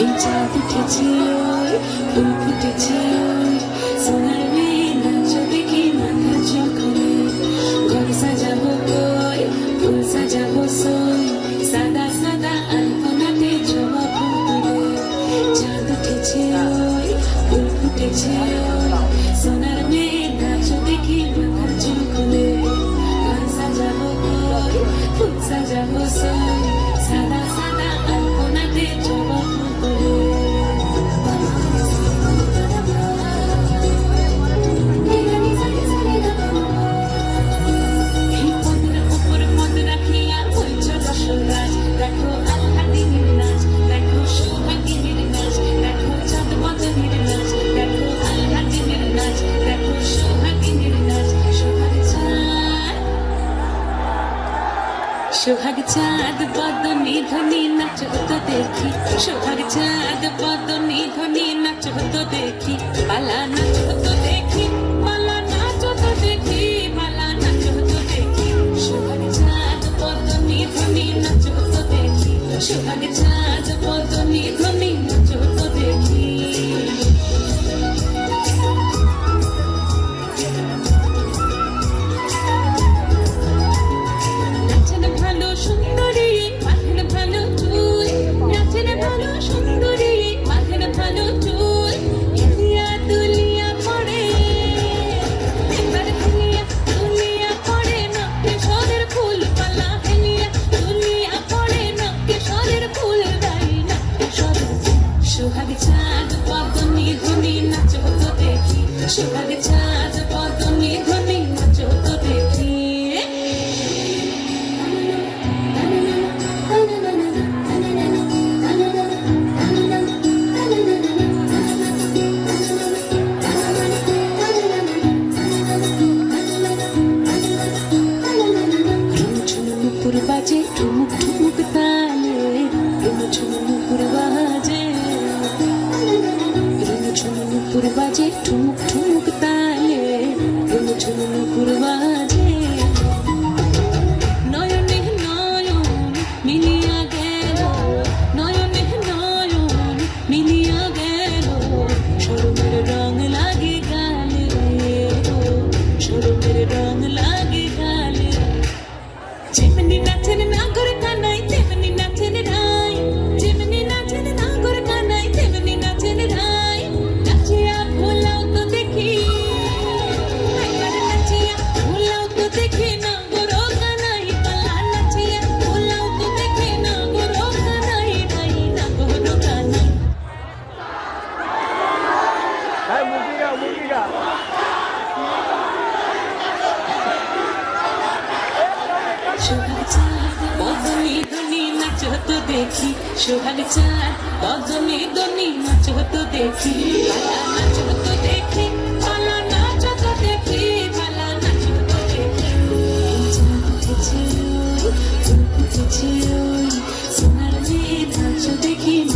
এই চাঁদ উঠেছে ওই, ফুল ফুটেছে ওই। সোনার মেয়ে নাচ দেখি মাথা চকরে। ঘর সাজাবো কই, ফুল সাজাবো সই। সাদা সাদা আলপনাতে জবা ফুল তুলে। চাঁদ উঠেছে ওই, ফুল ফুটেছে ওই। সোহাগ চাঁদ, বদনি ধ্বনি নাচ তো দেখি। সোহাগ চাঁদ, বদনি ধ্বনি নাচ তো দেখি। পালা নাচ তো দেখি পালা নাচ তো দেখি পালা নাচ তো দেখি। সোহাগ চাঁদ, বদনি ধ্বনি নাচ তো দেখি। সোহাগ চাঁদ, বদনি ধ্বনি সোহাগ চাঁদ পদনি ধনি নাচ তো দেখি বাজে ঠুমুক ঠুমুক তালে। ঠুমুর ঠুমুর বাজে ঠুমুক ঠুমুক তালে ঠুমুর বাজে। নয়নে নয়ন মিলিয়া গেল, নয়নে নয়ন মিলিয়া গেল সরমের সোহাগ চাঁদ বদনি দনি নাচ তো দেখি সোহাগ চাঁদ বদনি দনি নাচ তো দেখি নাচ তো দেখি দেখি